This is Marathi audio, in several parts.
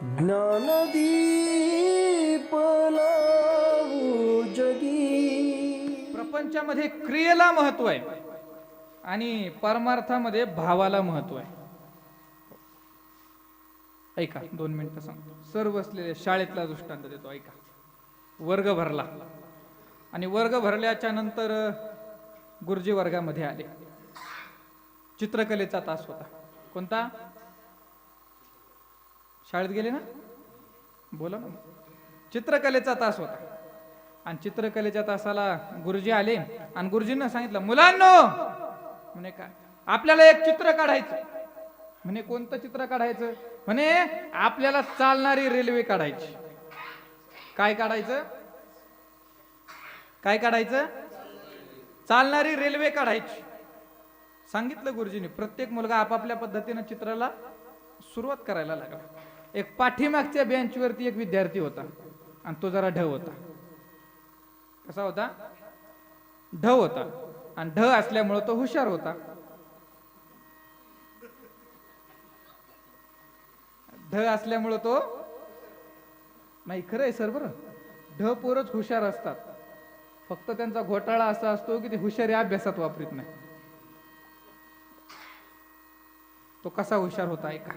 ज्ञानदीप लावू जगी प्रपंचामध्ये क्रियेला महत्त्व आहे आणि परमार्थामध्ये भावाला महत्त्व आहे. ऐका दोन मिनिटं सांगतो. सर बसलेले शाळेतला दृष्टांत देतो ऐका. वर्ग भरला. आणि वर्ग भरल्याच्या नंतर गुरुजी वर्गामध्ये आले. चित्रकलेचा तास होता. कोणता? शाळेत गेले ना? बोला ना चित्रकलेचा तास होता. आणि चित्रकलेच्या तासाला गुरुजी आले आणि गुरुजींना सांगितलं मुलांनो! म्हणे काय आपल्याला एक चित्र काढायचं म्हणे कोणतं चित्र काढायचं? म्हणे आपल्याला चालणारी रेल्वे काढायची. काय काढायचं? काय काढायचं? चालणारी रेल्वे काढायची. सांगितलं गुरुजींनी. प्रत्येक मुलगा आपापल्या पद्धतीनं चित्राला सुरुवात करायला लागला. एक पाठीमागच्या बेंचवरती एक विद्यार्थी होता आणि तो जरा ढ होता. कसा होता? ढ होता. आणि ढ असल्यामुळे तो हुशार होता. ढ असल्यामुळं तो नाही खरं आहे सर बरं. ढ पोरच हुशार असतात. फक्त त्यांचा घोटाळा असा असतो की ते हुशारी अभ्यासात वापरीत नाही तो कसा हुशार होता ऐका.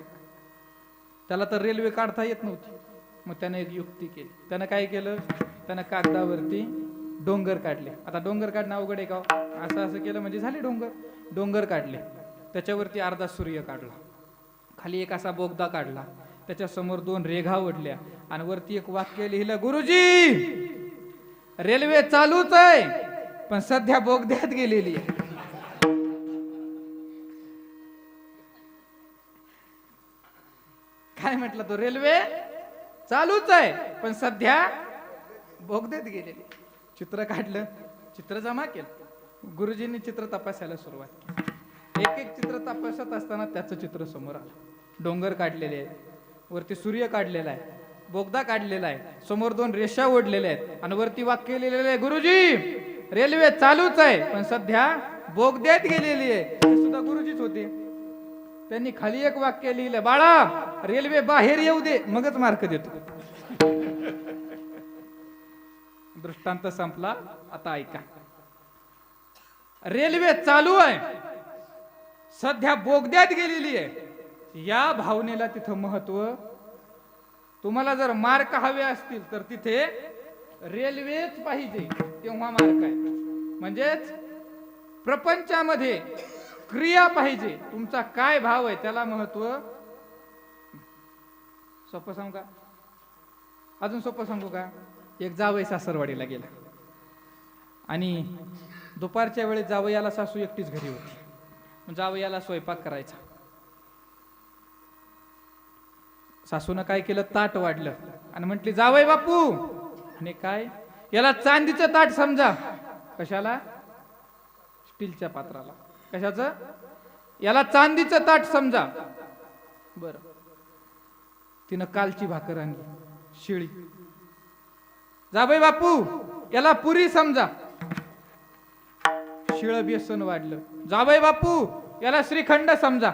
त्याला तर रेल्वे काढता येत नव्हती. मग त्याने एक युक्ती केली. त्यानं काय केलं? त्यानं कागदावरती डोंगर काढले. आता डोंगर काढणं अवघड आहे का हो? असं असं केलं म्हणजे झाले डोंगर. डोंगर काढले. त्याच्यावरती अर्धा सूर्य काढला. खाली एक असा बोगदा काढला. त्याच्यासमोर दोन रेघा ओढल्या. आणि वरती एक वाक्य लिहिलं गुरुजी रेल्वे चालूच आहे पण सध्या बोगद्यात गेलेली आहे. काय म्हटलं तो रेल्वे? चालूच आहे. पण सध्या बोगदेत गेलेली. चित्र काढलं चित्र जमा केलं. गुरुजींनी चित्र तपासायला सुरुवात केली. एक एक चित्र तपासत असताना त्याचं चित्र समोर आलं. डोंगर काढलेले आहेत. वरती सूर्य काढलेला आहे. बोगदा काढलेला आहे. समोर दोन रेषा ओढलेल्या आहेत. आणि वरती वाक्य लिहिलेलं आहे गुरुजी रेल्वे चालूच आहे. पण सध्या बोगद्यात गेलेली आहे. सुद्धा गुरुजीच होते. त्यांनी खाली एक वाक्य लिहिलं बाळा रेल्वे बाहेर येऊ दे मगच मार्क देतो. दृष्टांत संपला आता ऐका. रेल्वे चालू आहे. सध्या बोगद्यात गेलेली आहे. या भावनेला तिथं महत्त्व तुम्हाला जर मार्क हवे असतील तर तिथे रेल्वेच पाहिजे तेव्हा मार्क आहे. म्हणजेच प्रपंचामध्ये क्रिया पाहिजे. तुमचा काय भाव आहे त्याला महत्त्व? सोपं सांगू का? अजून सोपं सांगू का? एक जावई सासरवाडीला गेला. आणि दुपारच्या वेळेत जावयाला सासू एकटीच घरी होती. जावयाला स्वयंपाक करायचा. सासूनं काय केलं? ताट वाढलं. आणि म्हटली जावय बापू! आणि काय? याला चांदीचं ताट समजा. कशाला? स्टीलच्या पात्राला. कशाचं? याला चांदीचं ताट समजा. बर. तिनं कालची भाकर आणली शिळी. जाबई बापू याला पुरी समजा. शिळ बेसन वाढलं. जाबाई बापू याला श्रीखंड समजा.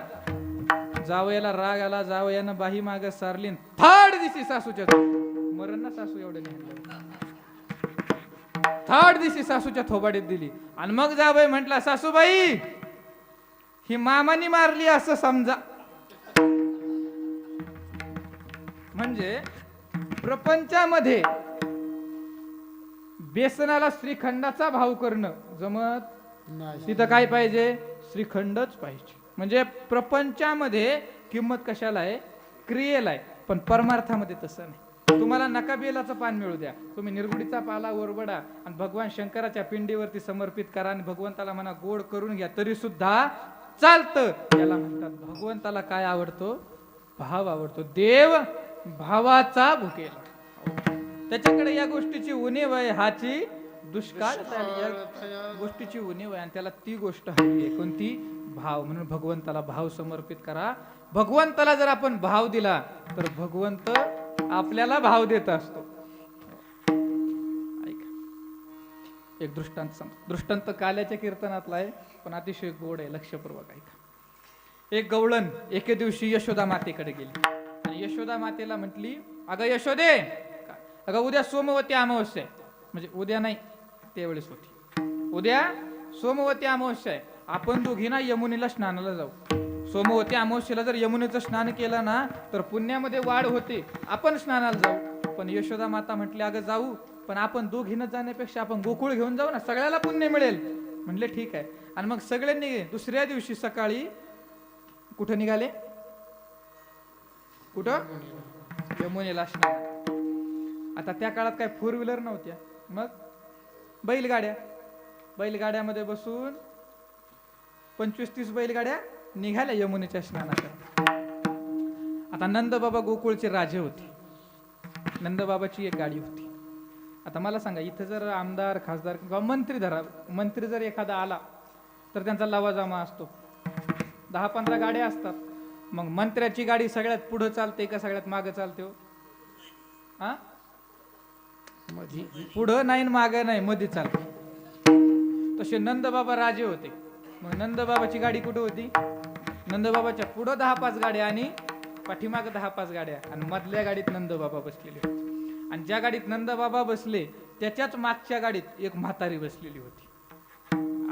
जावयाला राग आला जावयानं बाही माग सारली थाड दिसी सासूच्या मरण ना सासू एवढं नाही थर्ड दिसी सासूच्या थोबाडीत दिली. आणि मग जावय म्हटला सासूबाई ही मामानी मारली असं समजा. म्हणजे प्रपंचामध्ये बेसनाला श्रीखंडाचा भाव करणं जमत तिथं काय पाहिजे? श्रीखंडच पाहिजे. म्हणजे प्रपंचामध्ये किंमत कशाला आहे? क्रियेला आहे. पण परमार्थामध्ये तसं नाही. तुम्हाला नका बेलाचं पान मिळू द्या. तुम्ही निर्गुडीचा पाला ओरबडा आणि भगवान शंकराच्या पिंडीवरती समर्पित करा आणि भगवंताला म्हणा गोड करून घ्या. तरी सुद्धा चालतं. याला म्हणतात भगवंताला काय आवडतो? भाव आवडतो. देव भावाचा भुकेला. त्याच्याकडे या गोष्टीची उणीव आहे हाची दुष्काळ. या गोष्टीची उणीव आहे आणि त्याला ती गोष्ट हवी आहे. कोणती? भाव. म्हणून भगवंताला भाव समर्पित करा. भगवंताला जर आपण भाव दिला तर भगवंत आपल्याला भाव देत असतो. एक दृष्टांत सांग. दृष्टांत काल्याच्या कीर्तनातला आहे पण अतिशय गोड आहे लक्षपूर्वक ऐका. एक गवळण एके दिवशी यशोदा मातेकडे गेली. आणि आणि यशोदा मातेला म्हटली अगं यशोदे अगं उद्या सोमवती अमावस्या आहे. म्हणजे उद्या नाही त्यावेळेस होती. उद्या सोमवती अमावस्या आहे. आपण दोघी ना यमुनेला स्नानाला जाऊ. सोमवती अमावस्येला जर यमुनेचं स्नान केलं ना तर पुण्यामध्ये वाढ होते. आपण स्नानाला जाऊ. पण यशोदा माता म्हटली अगं जाऊ पण आपण दोघीनं जाण्यापेक्षा आपण गोकुळ घेऊन जाऊ ना सगळ्याला पुण्य मिळेल. म्हणले ठीक आहे. आणि मग सगळ्यांनी दुसऱ्या दिवशी सकाळी कुठं निघाले? कुठं? यमुनेला स्नान. आता त्या काळात काय फोर व्हीलर नव्हत्या. मग बैलगाड्या. बैलगाड्यामध्ये बसून पंचवीस तीस बैलगाड्या निघाल्या यमुनेच्या स्नानासाठी. आता नंदबाबा गोकुळचे राजे होते. नंदबाबाची एक गाडी होती. आता मला सांगा इथं जर आमदार खासदार किंवा मंत्री धरा मंत्री जर एखादा आला तर त्यांचा लवाजामा असतो. दहा पंधरा गाड्या असतात. मग मंत्र्याची गाडी सगळ्यात पुढं चालते का सगळ्यात मागं चालते हो? हा? पुढं नाही मागं नाही मध्ये चालते. तसे नंदबाबा राजे होते. मग नंदबाबाची गाडी कुठं होती? नंदबाबाच्या पुढं दहा पाच गाड्या आणि पाठीमागं दहा पाच गाड्या. आणि मधल्या गाडीत नंदबाबा बसलेले होते. आणि ज्या गाडीत नंदबाबा बसले त्याच्याच मागच्या गाडीत एक म्हातारी बसलेली होती.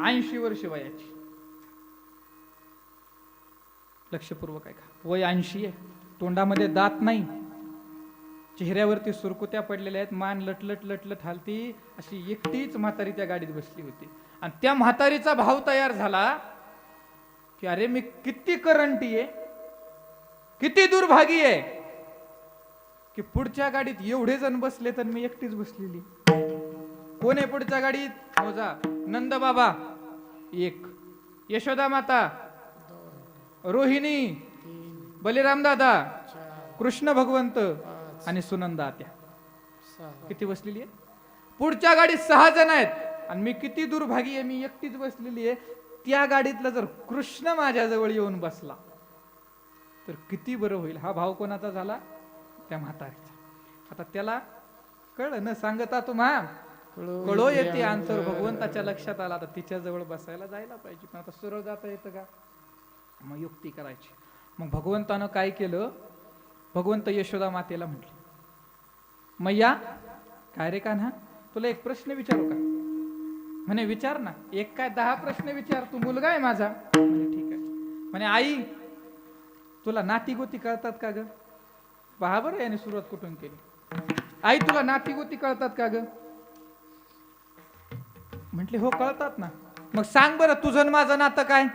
ऐंशी वर्ष वयाची. लक्षपूर्वक ऐका. वय ऐंशी आहे. तोंडामध्ये दात नाही. चेहऱ्यावरती सुरकुत्या पडलेल्या आहेत. मान लटलट लटलट हालती. अशी एकटीच म्हातारी त्या गाडीत बसली होती. आणि त्या म्हातारीचा भाव तयार झाला की अरे मी किती करंटी आहे. किती दुर्भागी आहे. की पुढच्या गाडीत एवढे जण बसले तर मी एकटीच बसलेली. कोण आहे पुढच्या गाडीत? मोजा. नंद बाबा. एक. यशोदा माता. रोहिणी. बलिराम दादा. कृष्ण भगवंत. आणि सुनंदा आत्या. किती बसलेली आहे? पुढच्या गाडीत सहा जण आहेत. आणि मी किती दुर्भागी आहे मी एकटीच बसलेली आहे. त्या गाडीतला जर कृष्ण माझ्याजवळ येऊन बसला तर किती बरं होईल. हा भाव कोणाचा झाला? त्या म्हातारीचा. आता त्याला कळलं न सांगता तुम्हा कळो येते अंतर भगवंताच्या लक्षात आला आता तिच्या जवळ बसायला जायला पाहिजे. पण आता सरळ जाता येतं का? मग युक्ती करायची. मग भगवंतानं काय केलं? भगवंत यशोदा मातेला म्हटले मैया काय रे कान्हा? तुला एक प्रश्न विचारू का? म्हणे विचार ना. एक काय दहा प्रश्न विचार. तू मुलगा आहे माझा. म्हणे ठीक आहे. म्हणे आई तुला नाती गोती कळतात का ग? पहा बरं याने सुरुवात कुठून केली? आई तुला नाती गोती कळतात का ग? म्हटले हो कळतात ना. मग सांग बरं तुझं माझं नातं काय?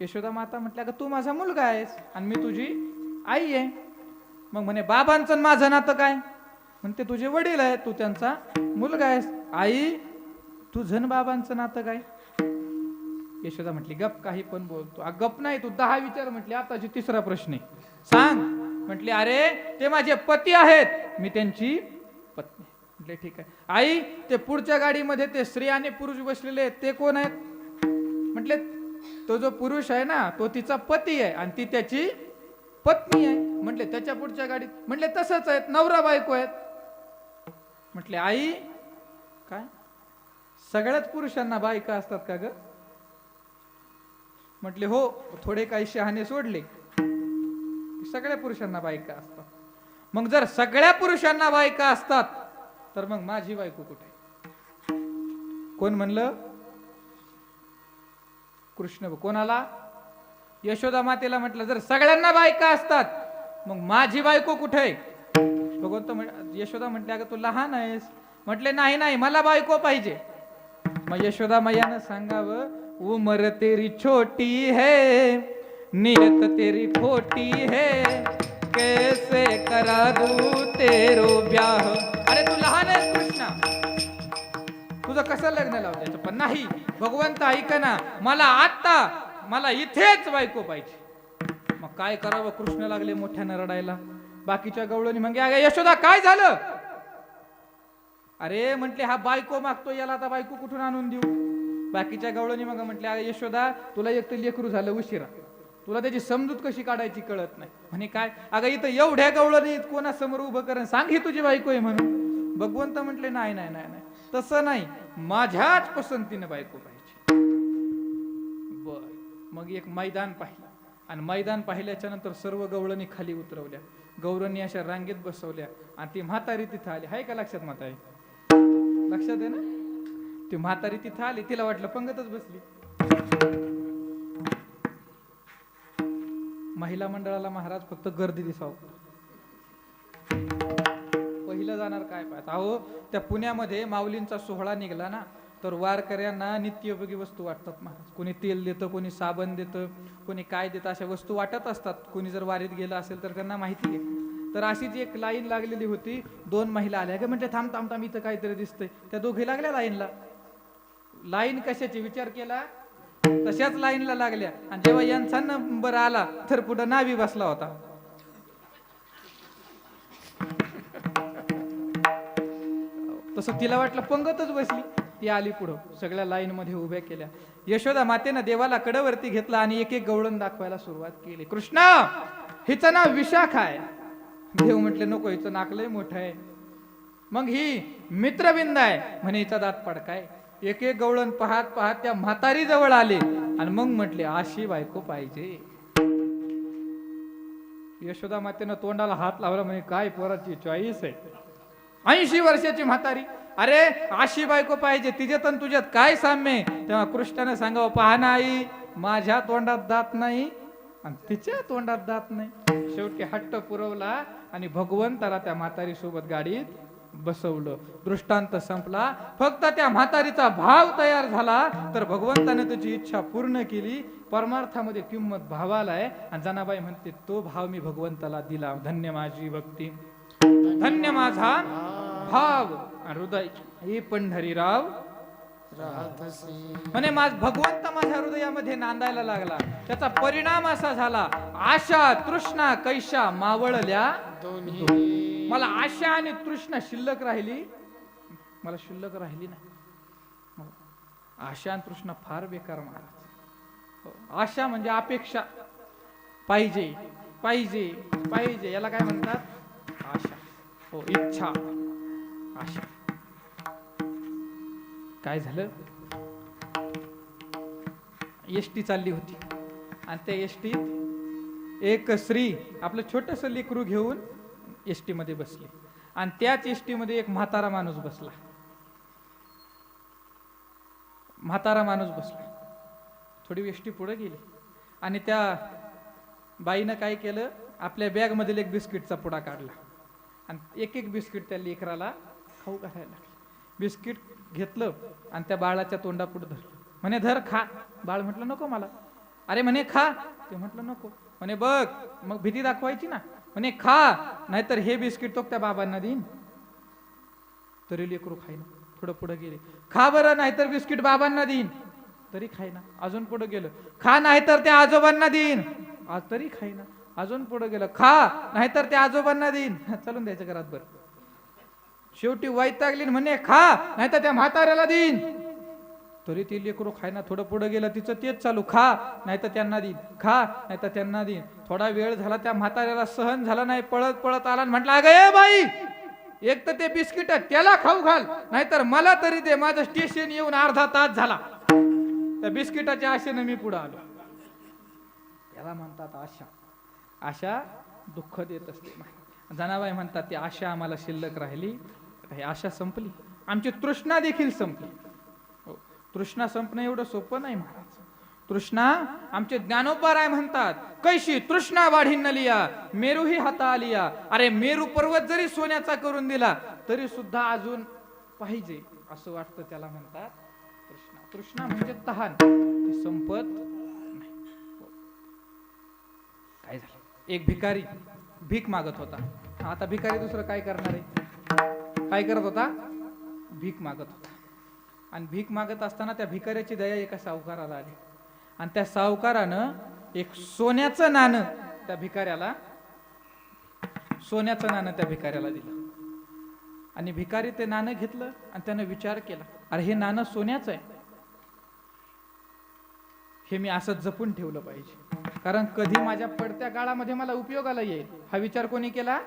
यशोदा माता म्हटल्या का तू माझा मुलगा आहेस आणि मी तुझी आई आहे. मग म्हणे बाबांचं माझं नातं काय? म्हणते तुझे वडील आहे तू त्यांचा मुलगा आहेस. आई तुझं बाबांचं नातं काय? यशोदा म्हटली गप काही पण बोलतो. गप नाही तू दहा विचार म्हटली आताची तिसरा प्रश्न आहे. सांग. म्हटले अरे ते माझे पती आहेत. मी त्यांची पत्नी. म्हटले ठीक आहे. आई ते पुढच्या गाडीमध्ये ते स्त्री आणि पुरुष बसलेले आहेत ते कोण आहेत? म्हटले तो जो पुरुष आहे ना तो तिचा पती आहे आणि ती त्याची पत्नी आहे. म्हटले त्याच्या पुढच्या गाडीत. म्हटले तसंच आहेत नवरा बायको आहेत. म्हटले आई काय? सगळ्याच पुरुषांना बायका असतात का ग? म्हटले हो थोडे काही शहाणे सोडले. सगळ्या पुरुषांना बायका असतात. मग जर सगळ्या पुरुषांना बायका असतात तर मग माझी बायको कुठे? कोण म्हणलं? कृष्ण कोणाला? यशोदा मातेला म्हटलं जर सगळ्यांना बायका असतात मग माझी बायको कुठे? भगवंत यशोदा म्हटले अगं तू लहान आहेस. म्हटले नाही नाही मला बायको पाहिजे. मग यशोदा मैयानं सांगावं उमर तेरी छोटी है नियत तेरी खोटी है। कैसे करा दू तेरो ब्याह? अरे तू लहान आहेस कृष्णा। तुझं कसं लग्न लावतायचं पण नाही भगवंत ऐक ना मला आत्ता मला इथेच बायको पाहिजे. मग काय करावं कृष्ण लागले मोठ्यानं रडायला? बाकीच्या गवळणी मग अगं यशोदा काय झालं? अरे म्हंटले हा बायको मागतो याला आता बायको कुठून आणून देऊ? बाकीच्या गवळणी मग म्हटले अरे यशोदा तुला एक तर लेकरू झालं उशिरा. तुला त्याची समजूत कशी काढायची कळत नाही. म्हणे काय? अगं इथं एवढ्या गवळणी कोणासमोर उभं करण. सांग ही तुझी बायको आहे म्हणून. भगवंत म्हटले नाही नाही नाही नाही. तसं नाही. माझ्याच पसंतीनं बायको पाहिजे. बर. मग एक मैदान पाहिलं. आणि मैदान पाहिल्याच्या नंतर सर्व गवळणी खाली उतरवल्या. गौरणी अशा रांगेत बसवल्या. आणि ती म्हातारी तिथं आली. हाय का लक्षात म्हातारी? लक्षात आहे ना? ती म्हातारी तिथं आली. तिला वाटलं पंगतच बसली. महिला मंडळाला महाराज फक्त गर्दी दिसाव. पहिलं जाणार काय पाहत? अहो त्या पुण्यामध्ये माऊलींचा सोहळा निघाला ना तर वारकऱ्यांना नित्योपयोगी वस्तू वाटतात महाराज. कोणी तेल देतं कोणी साबण देतं कोणी काय देतं अशा वस्तू वाटत असतात. कोणी जर वारीत गेलं असेल तर त्यांना माहिती आहे. तर अशीच एक लाईन लागलेली होती दोन महिला आल्या. का म्हणजे थांब थांब थांब इथं काहीतरी दिसतंय. त्या दोघे लागल्या लाईनला. लाईन कशाची? विचार केला. तशाच लाईनला लागल्या. आणि जेव्हा यांचा नंबर आला तर पुढं नावी बसला होता. तसं तिला वाटलं पंगतच बसली. ती आली पुढं सगळ्या लाईन मध्ये उभ्या केल्या. यशोदा मातेनं देवाला कडवरती घेतला आणि एक एक गवळण दाखवायला सुरुवात केली. कृष्णा हिचं नाव विशाखा आहे. देव म्हटले नको हिचं नाकलंय मोठं आहे. मग ही मित्रबिंद आहे. म्हणे हिचा दात पडकाय. एक एक गवळण पाहत पाहत त्या म्हातारी जवळ आले. आणि मग म्हटले अशी बायको पाहिजे. यशोदा मातेनं तोंडाला हात लावला म्हणे काय पोराची चॉईस आहे? ऐंशी वर्षाची म्हातारी. अरे अशी बायको पाहिजे. तिच्यात आणि तुझ्यात काय साम्य तेव्हा कृष्णाने सांगावं पहा ना आई माझ्या तोंडात दात नाही आणि तिच्या तोंडात दात नाही. शेवटी हट्ट पुरवला आणि भगवंताला त्या म्हातारी सोबत गाडीत बसवलं. दृष्टांत संपला. फक्त त्या म्हातारीचा भाव तयार झाला तर भगवंताने त्याची इच्छा पूर्ण केली. परमार्थामध्ये किंमत भावाला आहे. आणि जनाबाई म्हणते तो भाव मी भगवंताला दिला. धन्य माझी भक्ती. धन्य माझा भाव. हृदय हे पंढरीराव. म्हणे माझ भगवंत माझ्या हृदयामध्ये नांदायला लागला. त्याचा परिणाम असा झाला. आशा तृष्णा कैशा मावळल्या दोन्ही. मला आशा आणि तृष्णा शिल्लक राहिली. मला शिल्लक राहिली नाही. आशा आणि तृष्णा फार बेकार महाराज. हो, आशा म्हणजे अपेक्षा. पाहिजे पाहिजे पाहिजे. याला काय म्हणतात? आशा. हो इच्छा. आशा. काय झालं? एसटी चालली होती. आणि त्या एसटीत एक स्त्री आपलं छोटस लेकरू घेऊन एसटी मध्ये बसले. आणि त्याच एसमध्ये एक म्हातारा माणूस बसला. म्हातारा माणूस बसला. थोडी एस टी पुढे गेली. आणि त्या बाईनं काय केलं? आपल्या बॅगमधील एक बिस्किटचा पुडा काढला. आणि एक एक बिस्किट त्या लेकराला खाऊ घालायला लागली. बिस्किट घेतलं आणि त्या बाळाच्या तोंडापुढे धरलं. म्हणे धर खा. बाळ म्हटलं नको मला. अरे म्हणे खा. ते म्हटलं नको. म्हणे बघ मग भीती दाखवायची ना. म्हणे खा नाहीतर हे बिस्किट तो त्या बाबांना देईन. तरी लेकरू खाईना थोडं पुढे गेले. खा बरं नाहीतर बिस्किट बाबांना देईन. तरी खाईना अजून पुढे गेलं. खा नाहीतर त्या आजोबांना देईन. आज तरी खाईना अजून पुढे गेलं. खा नाहीतर त्या आजोबांना देईन. चालून द्यायचं घरात बरं. शेवटी वैतागलीन म्हणे खा नाहीतर त्या म्हाताऱ्याला देईन. तरी ती लेकरू खायना थोडं पुढे गेलं तिचं तेच चालू. खा नाहीतर त्यांना देईन. खा नाहीतर त्यांना देईन. थोडा वेळ झाला त्या म्हाताऱ्याला सहन झाला नाही पळत पळत आला म्हटलं अगं ए बाई एक तर ते बिस्किट त्याला खाऊ घाल नाहीतर मला तरी दे. माझं स्टेशन येऊन अर्धा तास झाला. त्या बिस्किटाच्या आशेनं मी पुढे आलो. याला म्हणतात आशा. आशा दुःख देत असते. जनाबाई म्हणतात ती आशा आम्हाला शिल्लक राहिली. आशा संपली. आमची तृष्णा देखील संपली. तृष्णा संपणं एवढं सोपं नाही महाराज. तृष्णा आमचे ज्ञानोपाराय म्हणतात कैशी तृष्णा वाढीन लिया मेरूही हाता आलिया अरे मेरू पर्वत जरी सोन्याचा करून दिला तरी सुद्धा अजून पाहिजे असं वाटतं त्याला म्हणतात तृष्णा. तृष्णा म्हणजे तहान संपत नाही. काय झालं? एक भिकारी भीक मागत होता. आता भिकारी दुसरं काय करणार आहे? काय करत होता? भीक मागत होता. आणि भीक मागत असताना त्या भिकाऱ्याची दया एका सावकाराला आली. आणि त्या सावकारानं एक सोन्याचं नाणं त्या भिकाऱ्याला सोन्याचं नाणं त्या भिकाऱ्याला दिलं. आणि भिकारी ते नाणं घेतलं आणि त्यानं विचार केला अरे हे नाणं सोन्याचं आहे. हे मी असं जपून ठेवलं पाहिजे. कारण कधी माझ्या पडत्या काळामध्ये मला उपयोगाला येईल. हा विचार कोणी केला?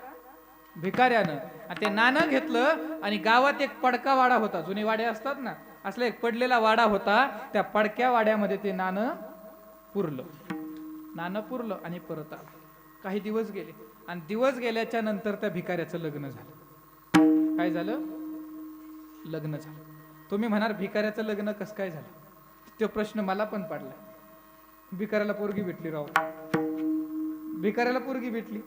भिकाऱ्यानं. आणि ते नाणं घेतलं आणि गावात एक पडका वाडा होता. जुने वाडे असतात ना असला एक पडलेला वाडा होता त्या पडक्या वाड्यामध्ये ते नाणं पुरलं. नाणं पुरलं आणि परत आलं. काही दिवस गेले. आणि दिवस गेल्याच्यानंतर त्या भिकाऱ्याचं लग्न झालं. काय झालं? लग्न झालं. तुम्ही म्हणाल भिकाऱ्याचं लग्न कसं काय झालं? तो प्रश्न मला पण पडला भिकाऱ्याला पोरगी भेटली राव. भिकाऱ्याला पोरगी भेटली.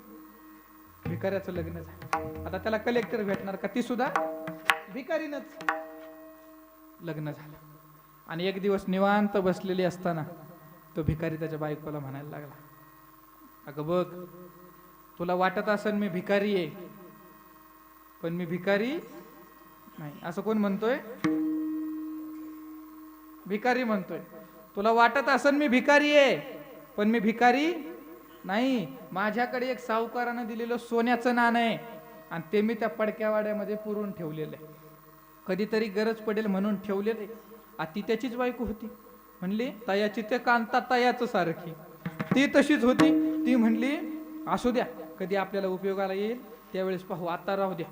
भिकाऱ्याचं लग्न झालं. आता त्याला कलेक्टर भेटणार का? ती सुद्धा भिकारीनच. लग्न झालं. आणि एक दिवस निवांत बसलेली असताना तो भिकारी त्याच्या बायकोला म्हणायला लागला अगं बघ तुला वाटत असेल मी भिकारी आहे पण मी भिकारी नाही. असं कोण म्हणतोय? भिकारी म्हणतोय. तुला वाटत असेल मी भिकारी आहे पण मी भिकारी नाही. माझ्याकडे एक सावकारानं दिलेलं सोन्याचं नाणं आहे आणि ते मी त्या पडक्या वाड्यामध्ये पुरून ठेवलेलं आहे. कधीतरी गरज पडेल म्हणून ठेवलेले आती आ ती त्याचीच बायको होती. म्हणली तयाची ते कांता तयाचं सारखी. ती तशीच होती. ती म्हणली असू द्या कधी आपल्याला उपयोगाला येईल त्यावेळेस पाहू आता राहू द्या.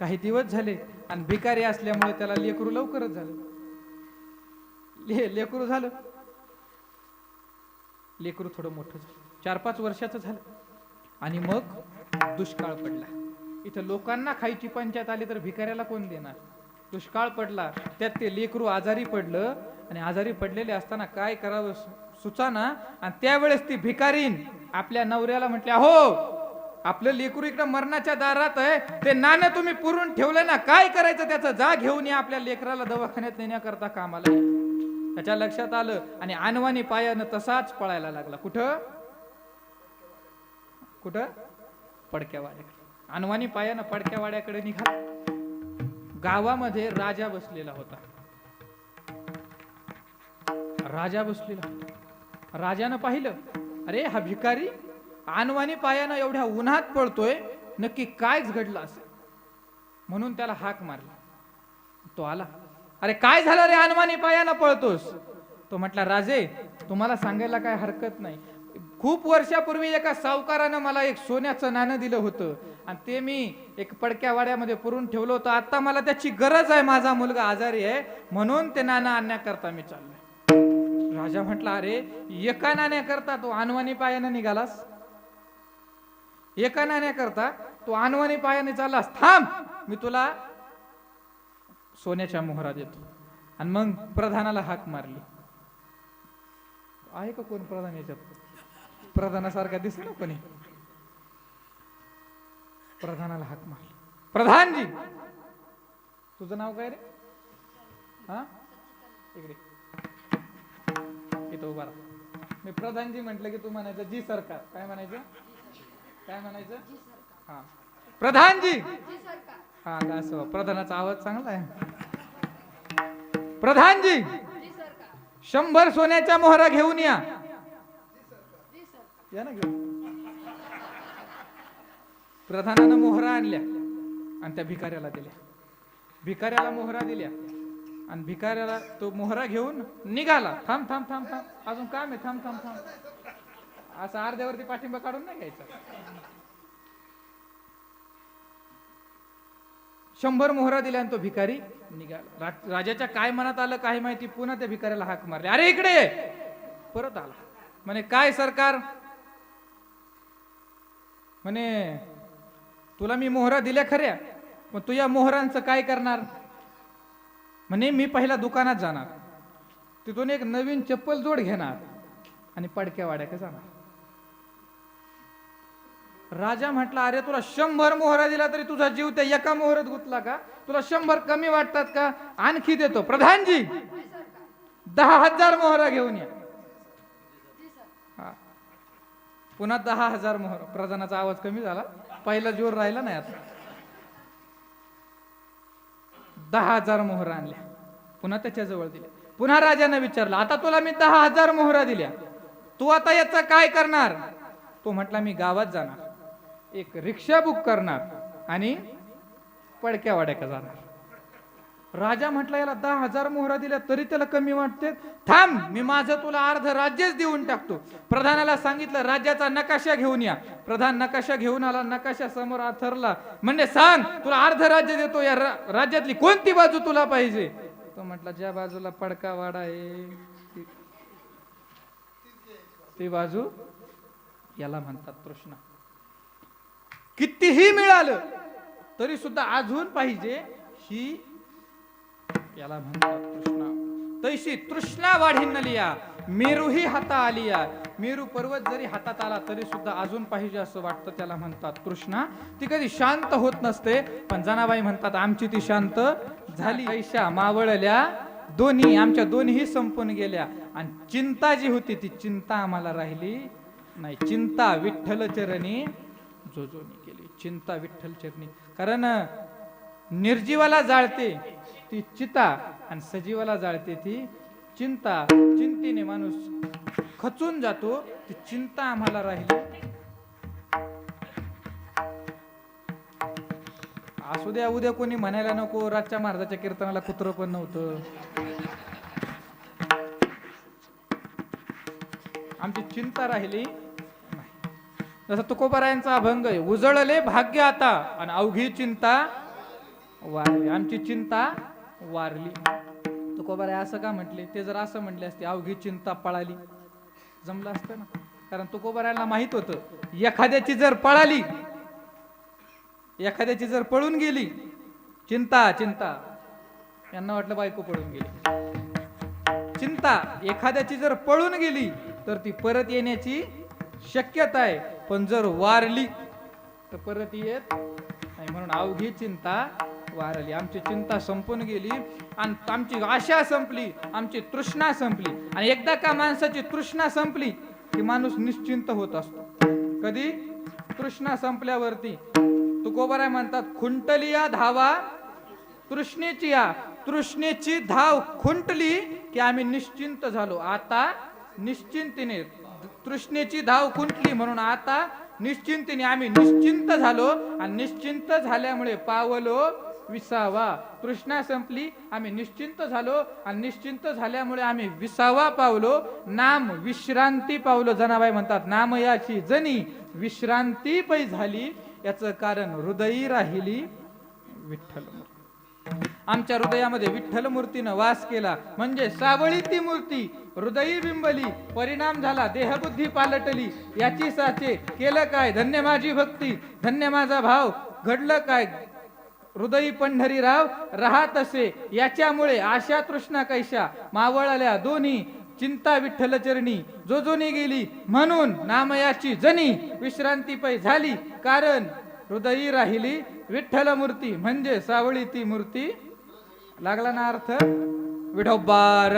काही दिवस झाले आणि भिकारी असल्यामुळे त्याला लेकरू लवकरच झालं. ले लेकरू झालं. लेकरू थोडं मोठं झालं. चार पाच वर्षाचं झालं. आणि मग दुष्काळ पडला. इथं लोकांना खायची पंचायत आली तर भिकाऱ्याला कोण देणार? दुष्काळ पडला त्यात ते लेकरू आजारी पडलं आणि आजारी पडलेले असताना काय करावं सुचाना? आणि त्यावेळेस ती भिकारीन आपल्या नवऱ्याला म्हटल्या हो आपलं लेकरू इकडं मरणाच्या दारात आहे. ते नाणं तुम्ही पुरून ठेवलं ना काय करायचं त्याचं? जा घेऊन या आपल्या लेकराला दवाखान्यात नेण्याकरता कामाला. त्याच्या लक्षात आलं आणि आणवानी पायानं तसाच पळायला लागला. कुठं? कुठं? पडक्या वाड्याकडे आणवानी पायानं पडक्या वाड्याकडे निघाला. गावामध्ये राजा बसलेला होता. राजा बसलेला होता. राजानं पाहिलं अरे हा भिकारी आणवानी पायानं एवढ्या उन्हात पळतोय नक्की कायच घडलं असेल? म्हणून त्याला हाक मारला. तो आला अरे काय झालं रे आणवानी पायानं पळतोस? तो म्हटला राजे तुम्हाला सांगायला काय हरकत नाही. खूप वर्षापूर्वी एका सावकारानं मला एक सोन्याचं नाणं दिलं होतं. आणि ते मी एक पडक्या वाड्यामध्ये पुरून ठेवलं होतं. आता मला त्याची गरज आहे माझा मुलगा आजारी आहे म्हणून ते नाणं आणण्याकरता मी चाललोय. राजा म्हटला अरे एका नाण्याकरता तो आणवानी पायानं निघालास? एका नाण्याकरता तू आणवानी पायाने चाललास? थांब मी तुला सोन्याच्या मोहरा देतो आणि मग प्रधानाला हाक मारली. आहे का कोण प्रधान याच्यात? प्रधानासारखा दिसतो ना. कोणी प्रधानाला हाक मारली प्रधानजी! तुझं नाव काय रे? हा? इकडे. इथं उभा राहा. मी प्रधानजी म्हटलं की तू म्हणायचं जी सरकार. काय म्हणायचं? काय म्हणायचं? हा. प्रधानजी! हा असं? प्रधानाचा आवाज चांगला आहे. प्रधानजी! शंभर सोन्याच्या मोहरा घेऊन या. या ना प्रधानानं मोहरा आणल्या आणि त्या भिकाऱ्याला दिल्या. भिकाऱ्याला मोहरा दिल्या आणि भिकाऱ्याला तो मोहरा घेऊन निघाला. थांब थांब थांब थांब. अजून काम आहे. थांब थांब थांब. असं अर्ध्यावरती पाठिंबा काढून नाही घ्यायचा. शंभर मोहरा दिल्या आणि तो भिकारी निघाला. राजाच्या काय मनात आलं काय माहिती पुन्हा त्या भिकाऱ्याला हाक मारले. अरे इकडे परत आला. म्हणे काय सरकार? म्हणे तुला मी मोहरा दिल्या खऱ्या पण तुझ्या या मोहरांचं काय करणार? म्हणे मी पहिला दुकानात जाणार. तिथून एक नवीन चप्पल जोड घेणार आणि पडक्या वाड्याकडे जाणार. राजा म्हटला अरे तुला शंभर मोहरा दिला तरी तुझा जीव त्या एका मोहरात गुतला का? तुला शंभर कमी वाटतात का? आणखी देतो. प्रधानजी दहा हजार मोहरा घेऊन या हा. पुन्हा दहा हजार मोहर प्रधानाचा आवाज कमी झाला. पहिला जोर राहिला नाही आता. दहा हजार मोहरा आणल्या. पुन्हा त्याच्याजवळ दिल्या. पुन्हा राजाने विचारलं आता तुला मी दहा हजार मोहरा दिल्या. तू आता याचा काय करणार? तो म्हटला मी गावात जाणार. एक रिक्षा बुक करणार आणि पडक्या वाड्याका जाणार. राजा म्हटला याला दहा हजार मोहरा दिल्या तरी त्याला कमी वाटते. थांब मी माझं तुला अर्ध राज्यच देऊन टाकतो. प्रधानाला सांगितलं राज्याचा नकाशा घेऊन या. प्रधान नकाशा घेऊन आला नकाशा समोर आथरला. म्हणजे सांग तुला अर्ध राज्य देतो या रा- राज्यातली कोणती बाजू तुला पाहिजे? तो म्हटला ज्या बाजूला पडका वाडा आहे ती- ती बाजू याला म्हणतात तृष्णा कितीही मिळालं तरी सुद्धा अजून पाहिजे ही याला म्हणतात तृष्णा. तैशी तृष्णा वाढीनलिया मेरूही हाता आलिया. मेरू पर्वत जरी हातात आला तरी सुद्धा अजून पाहिजे असं वाटतं त्याला म्हणतात कृष्णा ती कधी शांत होत नसते पण जनाबाई म्हणतात आमची ती शांत झाली. ऐशा मावळल्या दोन्ही आमच्या दोन्ही संपून गेल्या. आणि चिंता जी होती ती चिंता आम्हाला राहिली नाही. चिंता विठ्ठल चरणी जोजोनी केली. चिंता विठ्ठल चरणी. कारण निर्जीवाला जाळते. ती चिता आणि सजीवाला जाळते ती चिंता. चिंतेने माणूस खचून जातो ती चिंता आम्हाला राहिली. असू द्या उद्या कोणी म्हणायला नको राजच्या महाराजाच्या कीर्तनाला कुत्र पण नव्हतं. आमची चिंता राहिली जसं तुकोबारायांचा अभंग आहे उजळले भाग्य आता आणि अवघी चिंता वा आमची चिंता वारली. तुकोबाराय असं का म्हटले? ते जर असं म्हटले असते अवघी चिंता पळाली. जमलं असतं ना? कारण तुकोबारायला माहीत होतं एखाद्याची जर पळाली एखाद्याची जर पळून गेली चिंता चिंता. यांना वाटलं बायको पळून गेली. चिंता एखाद्याची जर पळून गेली तर ती परत येण्याची शक्यता आहे. पण जर वारली तर परत येत नाही. म्हणून अवघी चिंता वारली. आमची चिंता संपून गेली आणि आमची आशा संपली. आमची तृष्णा संपली. आणि एकदा का माणसाची तृष्णा संपली की माणूस निश्चिंत होत असतो. कधी? तृष्णा संपल्यावरती. तुकोबराय म्हणतात खुंटलिया धावा तृष्णेची या. तृष्णेची धाव खुंटली की आम्ही निश्चिंत झालो. आता निश्चिंतीने तृष्णेची धाव खुंटली म्हणून आता निश्चिंतीने आम्ही निश्चिंत झालो. आणि निश्चिंत झाल्यामुळे पावलो विसावा. कृष्णा संपली आम्ही निश्चिंत झालो. आणि निश्चिंत झाल्यामुळे आम्ही विसावा पावलो. नाम विश्रांती पावलो जनाबाई म्हणतात. नाम याची जनी विश्रांती पै झाली. याचं कारण हृदयी राहिली विठ्ठल आमच्या हृदयामध्ये विठ्ठल मूर्तीनं वास केला. म्हणजे सावळी ती मूर्ती. हृदयी बिंबली. परिणाम झाला देहबुद्धी पालटली. याची साचे केलं काय? धन्य माझी भक्ती. धन्य माझा भाव. घडलं काय? हृदयी पंढरीराव राहत असे. याच्यामुळे आशा तृष्णा कैशा मावळल्या दोन्ही चिंता विठ्ठल चरणी. जोजोनी गेली म्हणून नामयाची जनी विश्रांती पै झाली. कारण हृदयी राहिली विठ्ठल मूर्ती. म्हणजे सावळी ती मूर्ती. लागला ना अर्थ? विठोबार